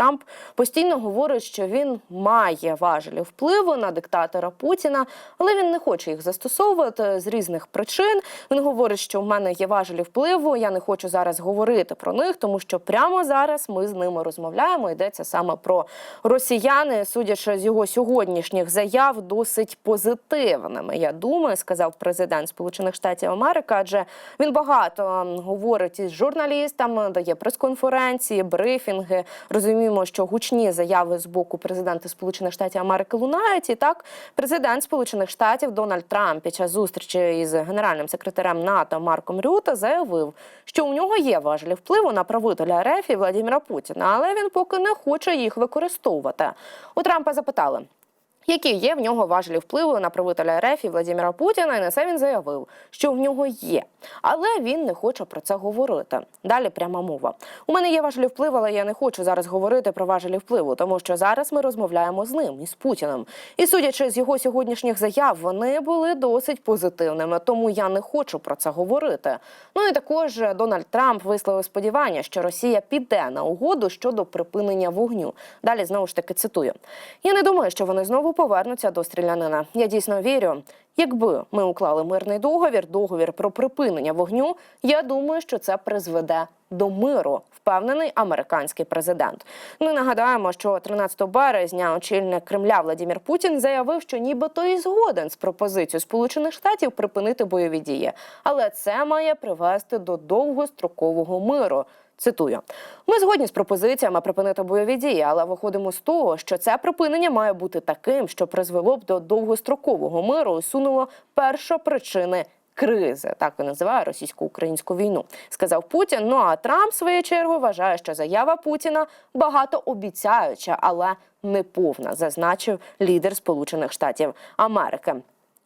Трамп постійно говорить, що він має важелі впливу на диктатора Путіна, але він не хоче їх застосовувати з різних причин. Він говорить, що в мене є важелі впливу. Я не хочу зараз говорити про них, тому що прямо зараз ми з ними розмовляємо. Йдеться саме про росіяни, судячи з його сьогоднішніх заяв, досить позитивними. Я думаю, сказав президент Сполучених Штатів Америки, адже він багато говорить із журналістами, дає прес-конференції, брифінги. Розуміємо, що гучні заяви з боку президента Сполучених Штатів Америки лунають. І так, президент Сполучених Штатів Дональд Трамп під час зустрічі із генеральним секретарем НАТО Марком Рюта заявив, що у нього є важелі впливу на правителя РФ і Владимира Путіна, але він поки не хоче їх використовувати. У Трампа запитали. Які є в нього важелі впливу на правителя РФ і Владимира Путіна, і на це він заявив, що в нього є, але він не хоче про це говорити. Далі пряма мова. У мене є важелі впливу, але я не хочу зараз говорити про важелі впливу, тому що зараз ми розмовляємо з ним із Путіним. І судячи з його сьогоднішніх заяв, вони були досить позитивними, тому я не хочу про це говорити. Ну і також Дональд Трамп висловив сподівання, що Росія піде на угоду щодо припинення вогню. Далі знову ж таки цитую: я не думаю, що вони знову повернуться до стрілянина. Я дійсно вірю. Якби ми уклали мирний договір, договір про припинення вогню, я думаю, що це призведе до миру, впевнений американський президент. Ми нагадаємо, що 13 березня очільник Кремля Владимир Путін заявив, що нібито і згоден з пропозицією Сполучених Штатів припинити бойові дії, але це має привести до довгострокового миру. Цитую: ми згодні з пропозиціями припинити бойові дії, але виходимо з того, що це припинення має бути таким, що призвело б до довгострокового миру і усунуло першопричини кризи. Так він називає російсько-українську війну, сказав Путін. Ну а Трамп в свою чергу вважає, що заява Путіна багатообіцяюча, але не повна, зазначив лідер Сполучених Штатів Америки.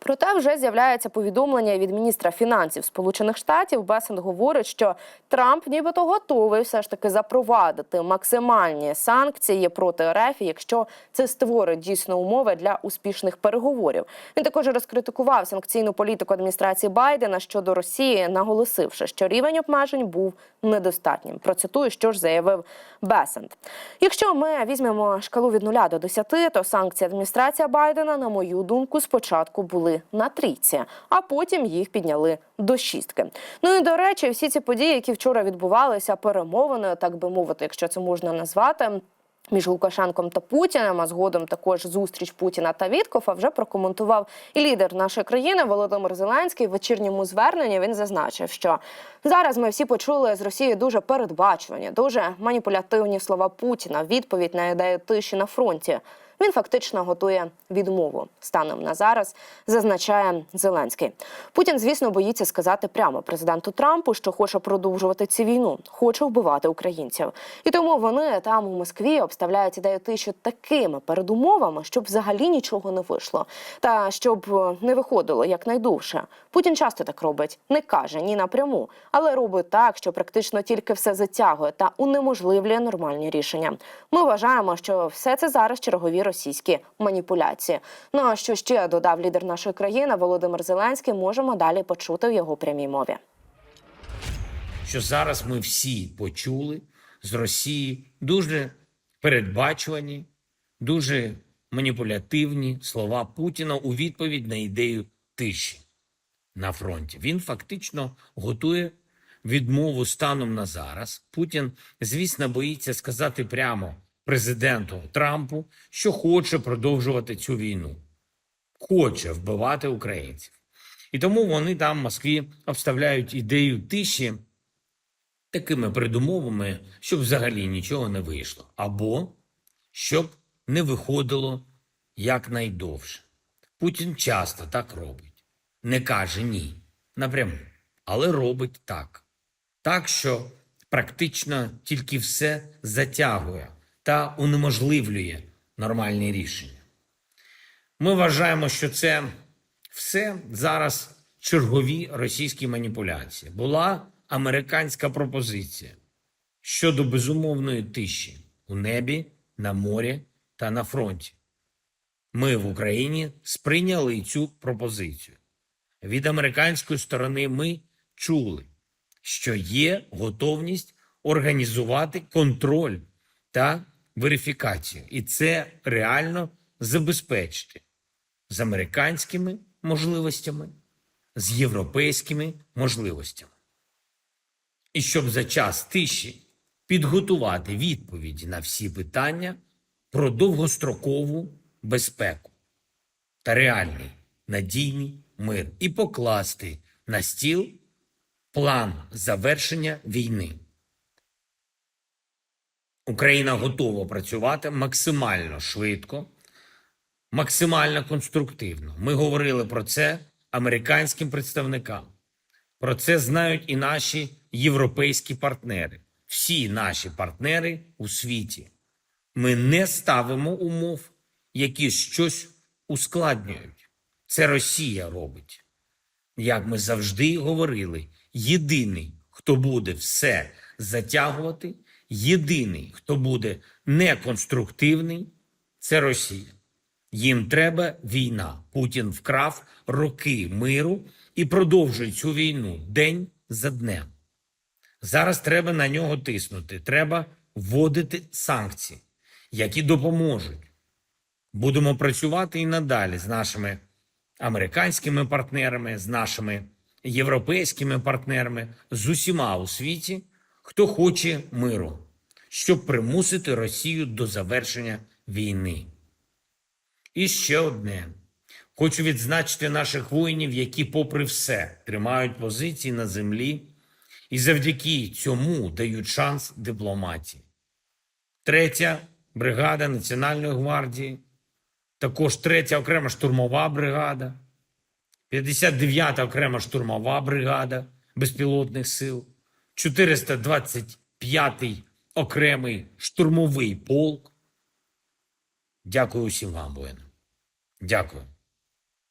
Проте вже з'являється повідомлення від міністра фінансів Сполучених Штатів. Бесент говорить, що Трамп нібито готовий все ж таки запровадити максимальні санкції проти РФ, якщо це створить дійсно умови для успішних переговорів. Він також розкритикував санкційну політику адміністрації Байдена щодо Росії, наголосивши, що рівень обмежень був недостатнім. Процитую, що ж заявив Бесент. Якщо ми візьмемо шкалу від 0 до 10, то санкції адміністрація Байдена, на мою думку, спочатку були на трійці, а потім їх підняли до шістки. Ну і до речі, всі ці події, які вчора відбувалися, перемовини, так би мовити, якщо це можна назвати. Між Лукашенком та Путіним, а згодом також зустріч Путіна та Віткофа вже прокоментував і лідер нашої країни Володимир Зеленський. В вечірньому зверненні він зазначив, що зараз ми всі почули з Росії дуже передбачувані, дуже маніпулятивні слова Путіна. Відповідь на ідею тиші на фронті. Він фактично готує відмову станом на зараз, зазначає Зеленський. Путін, звісно, боїться сказати прямо президенту Трампу, що хоче продовжувати цю війну, хоче вбивати українців. І тому вони там у Москві обставляють ідею тиші такими передумовами, щоб взагалі нічого не вийшло, та щоб е, не виходило якнайдовше. Путін часто так робить, не каже ні напряму, але робить так, що практично тільки все затягує та унеможливлює нормальні рішення. Ми вважаємо, що все це зараз чергові російські маніпуляції. Ну а що ще додав лідер нашої країни Володимир Зеленський, можемо далі почути в його прямій мові. що зараз ми всі почули з Росії дуже передбачувані, дуже маніпулятивні слова Путіна у відповідь на ідею тиші на фронті. Він фактично готує відмову станом на зараз. Путін, звісно, боїться сказати прямо президенту Трампу, що хоче продовжувати цю війну, хоче вбивати українців. І тому вони там в Москві обставляють ідею тиші такими передумовами, щоб взагалі нічого не вийшло, або щоб не виходило якнайдовше. Путін часто так робить, не каже ні напряму, але робить так. Так, що практично тільки все затягує та унеможливлює нормальні рішення. Ми вважаємо, що це все зараз чергові російські маніпуляції. Була американська пропозиція щодо безумовної тиші у небі, на морі та на фронті. Ми в Україні сприйняли цю пропозицію. Від американської сторони ми чули, що є готовність організувати контроль та верифікацію, і це реально забезпечити з американськими можливостями, з європейськими можливостями. І щоб за час тиші підготувати відповіді на всі питання про довгострокову безпеку та реальний надійний мир і покласти на стіл план завершення війни. Україна готова працювати максимально швидко, максимально конструктивно. Ми говорили про це американським представникам. Про це знають і наші європейські партнери, всі наші партнери у світі. Ми не ставимо умов, які щось ускладнюють. Це Росія робить. Як ми завжди говорили, єдиний, хто буде все затягувати, єдиний, хто буде неконструктивний, це Росія. Їм треба війна. Путін вкрав роки миру і продовжує цю війну день за днем. Зараз треба на нього тиснути. Треба вводити санкції, які допоможуть. Будемо працювати і надалі з нашими американськими партнерами, з нашими європейськими партнерами, з усіма у світі, хто хоче миру, щоб примусити Росію до завершення війни. І ще одне. Хочу відзначити наших воїнів, які, попри все, тримають позиції на землі і завдяки цьому дають шанс дипломатії. Третя бригада Національної гвардії, також третя окрема штурмова бригада, 59-та окрема штурмова бригада безпілотних сил, 425-й окремий штурмовий полк. Дякую усім вам, воїнам. Дякую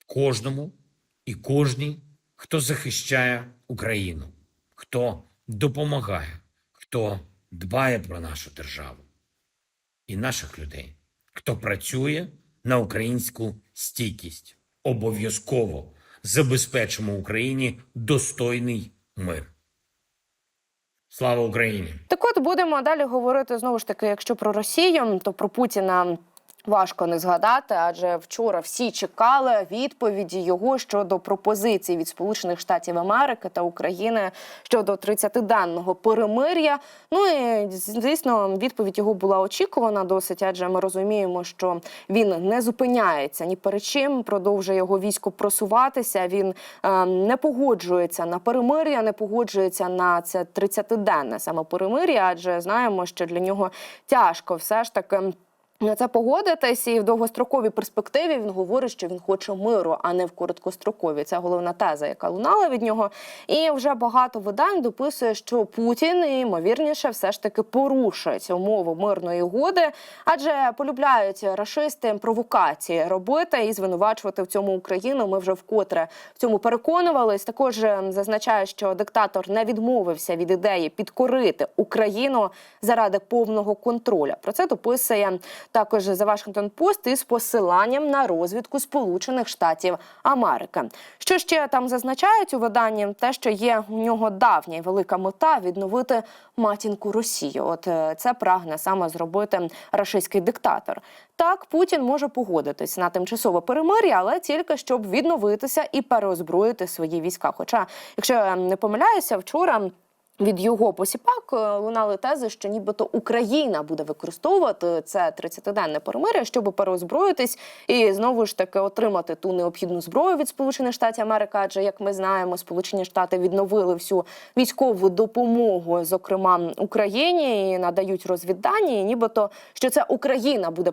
кожному і кожній, хто захищає Україну, хто допомагає, хто дбає про нашу державу і наших людей, хто працює на українську стійкість. Обов'язково забезпечимо Україні достойний мир. Слава Україні! Так от будемо далі говорити знову ж таки, якщо про Росію, то про Путіна. Важко не згадати, адже вчора всі чекали відповіді його щодо пропозицій від Сполучених Штатів Америки та України щодо 30-денного перемир'я. Ну і звісно, відповідь його була очікувана досить, адже ми розуміємо, що він не зупиняється ні перед чим, продовжує його військо просуватися. Він е, не погоджується на перемир'я, не погоджується на це 30-денне саме перемир'я, адже знаємо, що для нього тяжко все ж таки. На це погодитись, і в довгостроковій перспективі він говорить, що він хоче миру, а не в короткостроковій. Це головна теза, яка лунала від нього. І вже багато видань дописує, що Путін ймовірніше все ж таки порушить умови мирної угоди, адже полюбляють рашисти провокації робити і звинувачувати в цьому Україну. Ми вже вкотре в цьому переконувались. Також е, зазначає, що диктатор не відмовився від ідеї підкорити Україну заради повного контроля. Про це дописує також за Вашингтон Пост із посиланням на розвідку Сполучених Штатів Америки. Що ще там зазначають у виданні? Те, що є у нього давня і велика мета відновити матінку Росію. От е, це прагне саме зробити рашистський диктатор. Так, Путін може погодитись на тимчасове перемир'я, але тільки щоб відновитися і переозброїти свої війська. Хоча, якщо я не помиляюся, вчора. Від його посіпак е, лунали тези, що нібито Україна буде використовувати це 30-денне перемир'я, щоб переозброїтись і знову ж таки отримати ту необхідну зброю від Сполучених Штатів Америки. Адже як ми знаємо, Сполучені Штати відновили всю військову допомогу, зокрема Україні, і надають розвіддані, і нібито що це Україна буде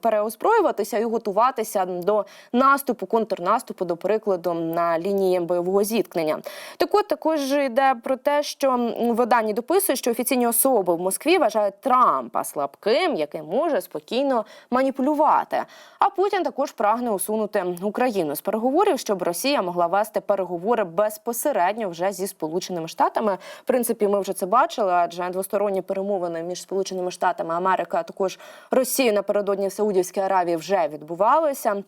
переозброюватися і готуватися до наступу, контрнаступу, до прикладу, на лінії бойового зіткнення. Так от також йде про те, що м, видання дописує, що офіційні особи в Москві вважають Трампа слабким, який може спокійно маніпулювати. А Путін також прагне усунути Україну з переговорів, щоб Росія могла вести переговори безпосередньо вже зі Сполученими Штатами. В принципі, ми вже це бачили, адже двосторонні перемовини між Сполученими Штатами Америки, а також Росією напередодні в Саудівській Аравії вже відбувалися.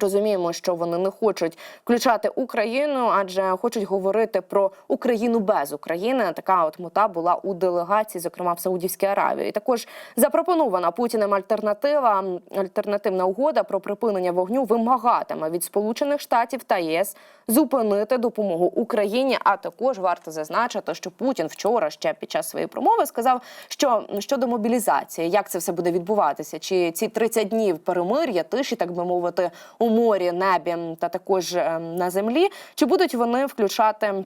Розуміємо, що вони не хочуть включати Україну, адже хочуть говорити про Україну без України. Така от мета була у делегації, зокрема в Саудівській Аравії. Також запропонована Путіним альтернатива альтернативна угода про припинення вогню вимагатиме від Сполучених Штатів та ЄС зупинити допомогу Україні. А також варто зазначити, що Путін вчора ще під час своєї промови сказав, що щодо мобілізації, як це все буде відбуватися, чи ці 30 днів перемир'я, тиші, так би мовити, у морі, небі та також ем, на землі, чи будуть вони включати?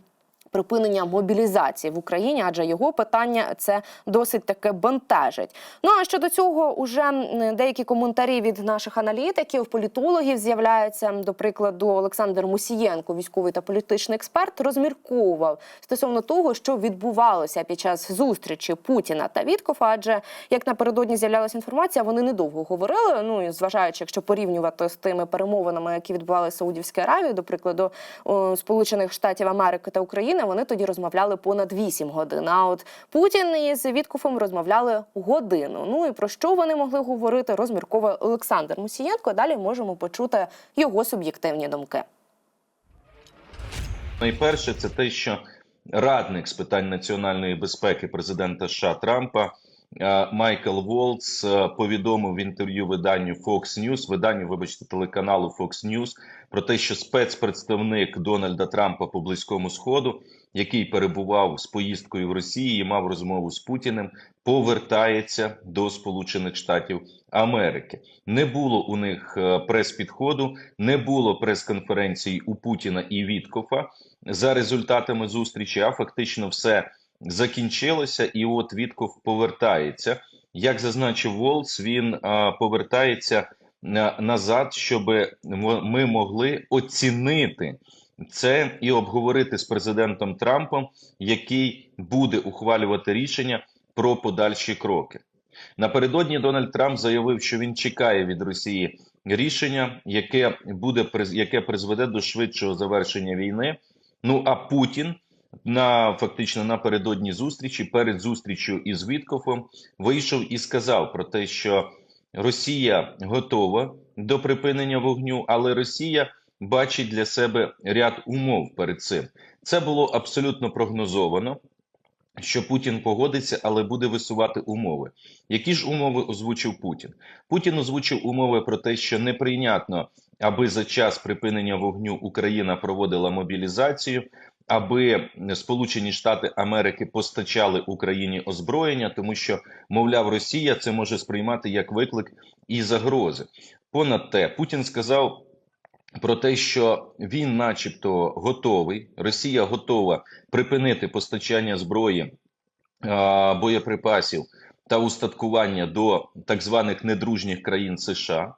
Припинення мобілізації в Україні, адже його питання це досить таке бентежить. Ну а щодо цього, уже деякі коментарі від наших аналітиків, політологів з'являються. До прикладу, Олександр Мусієнко, військовий та політичний експерт, розмірковував стосовно того, що відбувалося під час зустрічі Путіна та Віткофа. Адже як напередодні з'являлася інформація, вони недовго говорили. Ну і зважаючи, якщо порівнювати з тими перемовинами, які відбувалися в Саудівській Аравії, до прикладу, Сполучених Штатів Америки та України, вони тоді розмовляли понад 8 годин. А от Путін із Віткуфом розмовляли годину. Ну і про що вони могли говорити, розмірковує Олександр Мусієнко. Далі можемо почути його суб'єктивні думки. Найперше, це те, що радник з питань національної безпеки президента США Трампа Майкл Волц е, повідомив в інтерв'ю виданню Fox News, виданню, вибачте, телеканалу Fox News, про те, що спецпредставник Дональда Трампа по близькому сходу, який перебував з поїздкою в Росії і мав розмову з Путіним, повертається до Сполучених Штатів Америки. Не було у них е, прес-підходу, не було прес-конференції у Путіна і Віткофа за результатами зустрічі. А фактично все закінчилося, і от Вітков повертається. Як зазначив Волц, він повертається на, назад, щоб ми могли оцінити це і обговорити з президентом Трампом, який буде ухвалювати рішення про подальші кроки. Напередодні Дональд Трамп заявив, що він чекає від Росії рішення, яке буде яке призведе до швидшого завершення війни. Ну а Путін на фактично напередодні зустрічі, перед зустрічю із Віткофом, вийшов і сказав про те, що Росія готова до припинення вогню, але Росія бачить для себе ряд умов перед цим. Це було абсолютно прогнозовано. Що Путін погодиться, але буде висувати умови. Які ж умови озвучив Путін? Путін озвучив умови про те, що неприйнятно, аби за час припинення вогню Україна проводила мобілізацію, аби Сполучені Штати Америки постачали Україні озброєння, тому що, мовляв, Росія це може сприймати як виклик і загрози. Понад те, Путін сказав про те, що він, начебто, готовий, Росія готова припинити постачання зброї, боєприпасів та устаткування до так званих недружніх країн США.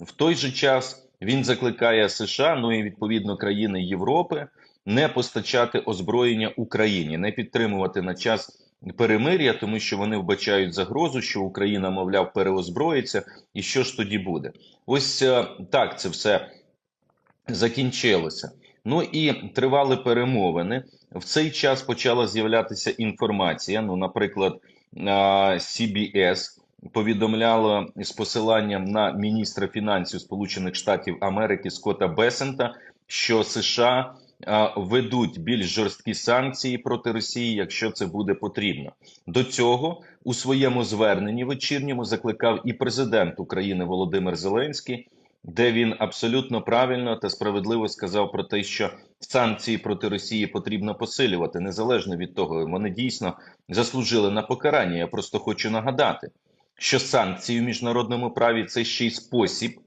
В той же час він закликає США, ну і відповідно країни Європи, не постачати озброєння Україні, не підтримувати на час перемир'я, тому що вони вбачають загрозу, що Україна, мовляв, переозброїться, і що ж тоді буде? Ось е, так це все закінчилося. Ну і тривали перемовини. В цей час почала з'являтися інформація. Ну, наприклад, CBS повідомляло з посиланням на міністра фінансів Сполучених Штатів Америки Скотта Бесента, що США ведуть більш жорсткі санкції проти Росії, якщо це буде потрібно. До цього у своєму зверненні вечірньому закликав і президент України Володимир Зеленський де він абсолютно правильно та справедливо сказав про те, що санкції проти Росії потрібно посилювати незалежно від того, вони дійсно заслужили на покарання. Я просто хочу нагадати, що санкції в міжнародному праві це ще й спосіб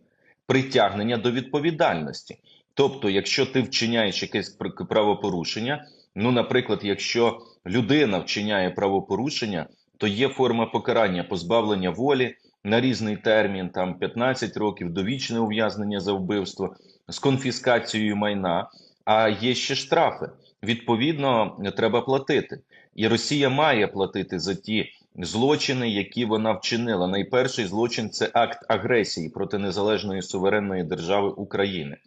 притягнення до відповідальності. Тобто, якщо ти вчиняєш якесь правопорушення, ну, наприклад, якщо людина вчиняє правопорушення, то є форма покарання позбавлення волі на різний термін, там 15 років, довічне ув'язнення за вбивство з конфіскацією майна. А є ще штрафи. Відповідно, треба платити. І Росія має платити за ті злочини, які вона вчинила. Найперший злочин це акт агресії проти незалежної суверенної держави України.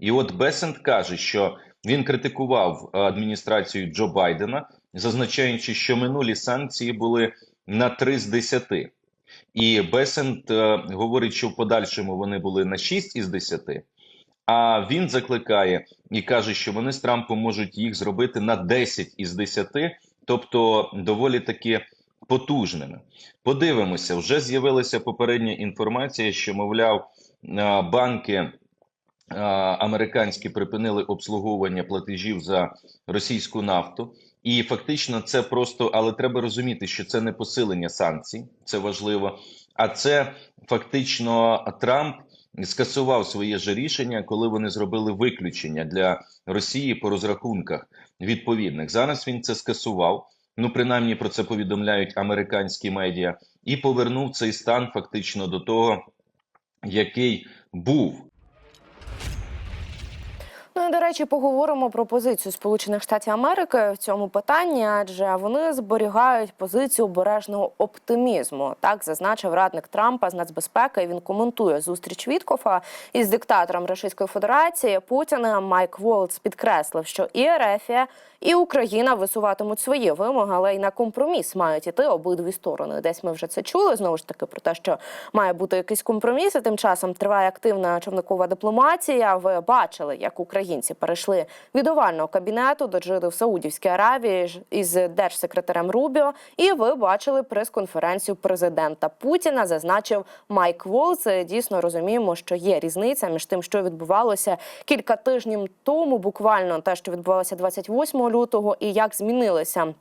І от Бесент каже, що він критикував е, адміністрацію Джо Байдена, зазначаючи, що минулі санкції були на 3 з 10. І Бесент е, говорить, що в подальшому вони були на 6 із 10. А він закликає і каже, що вони з Трампом можуть їх зробити на 10 із 10, тобто доволі таки потужними. Подивимося, вже з'явилася попередня інформація, що мовляв, е, банки американські припинили обслуговування платежів за російську нафту. І фактично це просто, але треба розуміти, що це не посилення санкцій, це важливо. А це фактично Трамп скасував своє ж рішення, коли вони зробили виключення для Росії по розрахунках відповідних. Зараз він це скасував. Ну, принаймні про це повідомляють американські медіа, і повернув цей стан фактично до того, який був. Ну до речі, поговоримо про позицію Сполучених Штатів Америки в цьому питанні, адже вони зберігають позицію обережного оптимізму. Так зазначив радник Трампа з нацбезпеки. Він коментує зустріч Віткофа із диктатором Російської Федерації Путіна. Майк Волц підкреслив, що і Ерефія, і Україна висуватимуть свої вимоги, але й на компроміс мають іти обидві сторони. Десь ми вже це чули знову ж таки про те, що має бути якийсь компроміс. І тим часом триває активна човникова дипломатія. Ви бачили, як українці перейшли від овального кабінету до джиду в Саудівській Аравії із держсекретарем Рубіо. І ви бачили прес-конференцію президента Путіна. Зазначив Майк Волц. Дійсно розуміємо, що є різниця між тим, що відбувалося кілька тижнів тому, буквально те, що відбувалося 28 лютого, і як змінилися.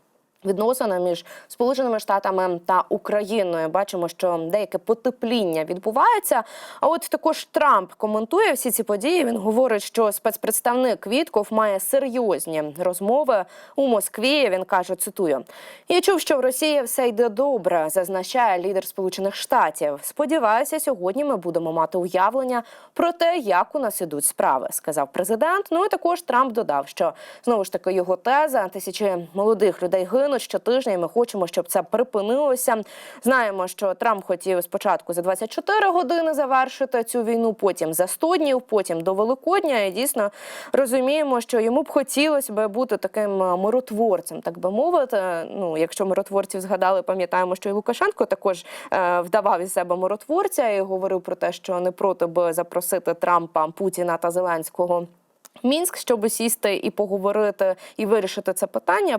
Відносини між Сполученими Штатами та Україною бачимо, що деяке потепління відбувається. А от також Трамп коментує всі ці події. Він говорить, що спецпредставник Вітков має серйозні розмови у Москві. Він каже: цитую: я чув, що в Росії все йде добре, зазначає лідер Сполучених Штатів. Сподіваюся, сьогодні ми будемо мати уявлення про те, як у нас ідуть справи, сказав президент. Ну і також Трамп додав, що знову ж таки його теза тисячі молодих людей гинуть щотижня, і ми хочемо, щоб це припинилося. Знаємо, що Трамп хотів спочатку за 24 години завершити цю війну, потім за 100 днів, потім до Великодня. І дійсно розуміємо, що йому б хотілося би бути таким е, миротворцем, так би мовити. Ну, якщо миротворців згадали, пам'ятаємо, що і Лукашенко також е, вдавав із себе миротворця і говорив про те, що не проти би запросити Трампа, Путіна та Зеленського. Мінськ, щоб сісти і поговорити і вирішити це питання.